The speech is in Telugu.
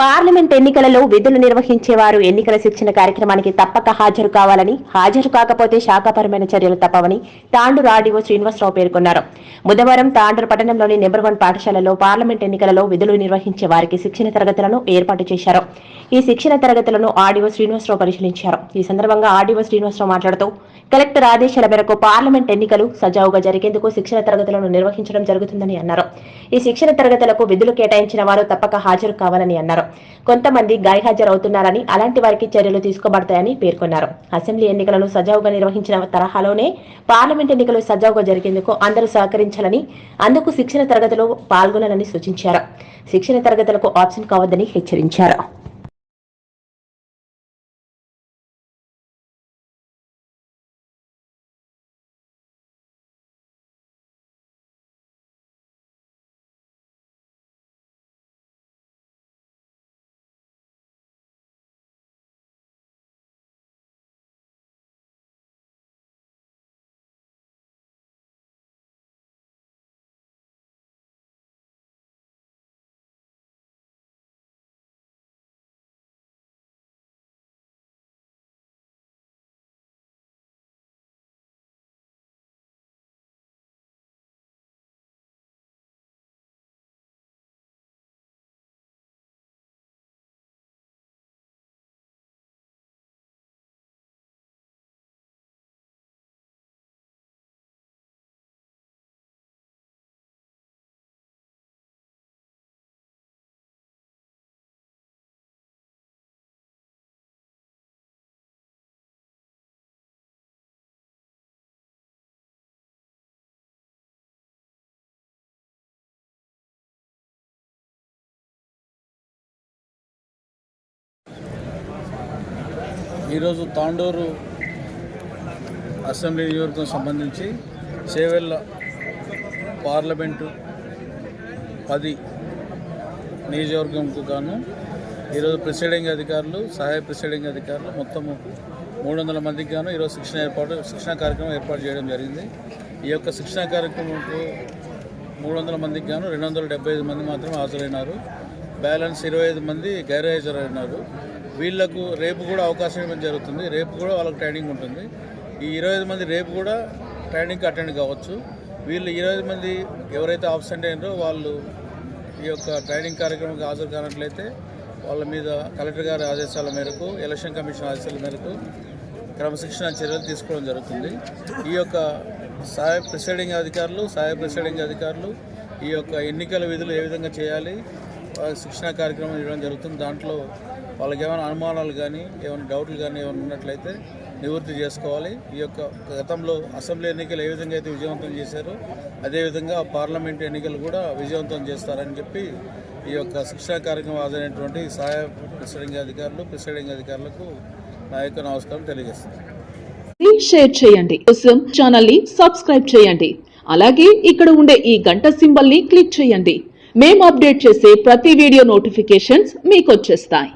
పార్లమెంట్ ఎన్నికలలో విధులు నిర్వహించేవారు ఎన్నికల శిక్షణ కార్యక్రమానికి తప్పక హాజరు కావాలని హాజరు కాకపోతే శాఖపరమైన చర్యలు తప్పవని తాండూరు ఆర్డీఓ శ్రీనివాసరావు పేర్కొన్నారు. బుధవారం తాండూరు పట్టణంలోని నెంబర్ వన్ పాఠశాలలో పార్లమెంట్ ఎన్నికలలో విధులు నిర్వహించే వారికి శిక్షణ తరగతులను ఏర్పాటు చేశారు. ఈ శిక్షణ తరగతులను ఆర్డీఓ శ్రీనివాసరావు పరిశీలించారు. ఈ సందర్భంగా ఆర్డీఓ శ్రీనివాసరావు మాట్లాడుతూ కలెక్టర్ ఆదేశాల మేరకు పార్లమెంట్ ఎన్నికలు సజావుగా జరిగేందుకు శిక్షణ తరగతులను నిర్వహించడం జరుగుతుందని అన్నారు. ఈ శిక్షణ తరగతులకు విధులు కేటాయించిన వారు తప్పక హాజరు కావాలని అన్నారు. కొంతమంది గైహాజరవుతున్నారని అలాంటి వారికి చర్యలు తీసుకోబడతాయని పేర్కొన్నారు. అసెంబ్లీ ఎన్నికలను సజావుగా నిర్వహించిన తరహాలోనే పార్లమెంట్ ఎన్నికలు సజావుగా జరిగేందుకు అందరూ సహకరించాలని అందుకు శిక్షణ తరగతిలో పాల్గొనాలని సూచించారు. శిక్షణ తరగతులకు ఆప్షన్ కావద్దని హెచ్చరించారు. ఈరోజు తాండూరు అసెంబ్లీ నియోజకవర్గం సంబంధించి చేవెళ్ళ పార్లమెంటు పది నియోజకవర్గంకు గాను ఈరోజు ప్రిసైడింగ్ అధికారులు సహాయ ప్రిసైడింగ్ అధికారులు మొత్తము మూడు వందల మందికి గాను ఈరోజు శిక్షణ ఏర్పాటు శిక్షణ కార్యక్రమం ఏర్పాటు చేయడం జరిగింది. ఈ యొక్క శిక్షణ కార్యక్రమంకు మూడు వందల మందికి గాను రెండు వందల డెబ్బై ఐదు మంది మాత్రమే హాజరైనారు. బ్యాలెన్స్ ఇరవై ఐదు మంది గైర్హాజరైనారు వీళ్ళకు రేపు కూడా అవకాశం ఇవ్వడం జరుగుతుంది రేపు కూడా వాళ్ళకి ట్రైనింగ్ ఉంటుంది. ఈ ఇరవై ఐదు మంది రేపు కూడా ట్రైనింగ్కి అటెండ్ కావచ్చు. వీళ్ళు ఇరవై ఐదు మంది ఎవరైతే ఆబ్సెంట్ అయినారో వాళ్ళు ఈ యొక్క ట్రైనింగ్ కార్యక్రమంకి హాజరు కానట్లయితే వాళ్ళ మీద కలెక్టర్ గారి ఆదేశాల మేరకు ఎలక్షన్ కమిషన్ ఆదేశాల మేరకు క్రమశిక్షణ చర్యలు తీసుకోవడం జరుగుతుంది. ఈ యొక్క సహాయ ప్రిసైడింగ్ అధికారులు సహాయ ప్రిసైడింగ్ అధికారులు ఈ యొక్క ఎన్నికల విధులు ఏ విధంగా చేయాలి వాళ్ళ శిక్షణ కార్యక్రమం ఇవ్వడం జరుగుతుంది. దాంట్లో వాళ్ళకి ఏమైనా అనుమానాలు కానీ ఏమైనా డౌట్లు కానీ ఏమైనా ఉన్నట్లయితే నివృత్తి చేసుకోవాలి. ఈ యొక్క గతంలో అసెంబ్లీ ఎన్నికలు ఏ విధంగా అయితే విజయవంతం చేశారో అదేవిధంగా పార్లమెంట్ ఎన్నికలు కూడా విజయవంతం చేస్తారని చెప్పి ఈ యొక్క శిక్షణ కార్యక్రమం ఆదైనటువంటి సహాయ ప్రిసైడింగ్ అధికారులు ప్రిసైడింగ్ అధికారులకు నా యొక్క నమస్కారం తెలియజేస్తాను. షేర్ చేయండి. కోసం ఛానల్ని సబ్స్క్రైబ్ చేయండి. అలాగే ఇక్కడ ఉండే ఈ గంట సింబల్ని క్లిక్ చేయండి. మేము అప్డేట్ చేసే ప్రతి వీడియో నోటిఫికేషన్స్ మీకు వచ్చేస్తాయి.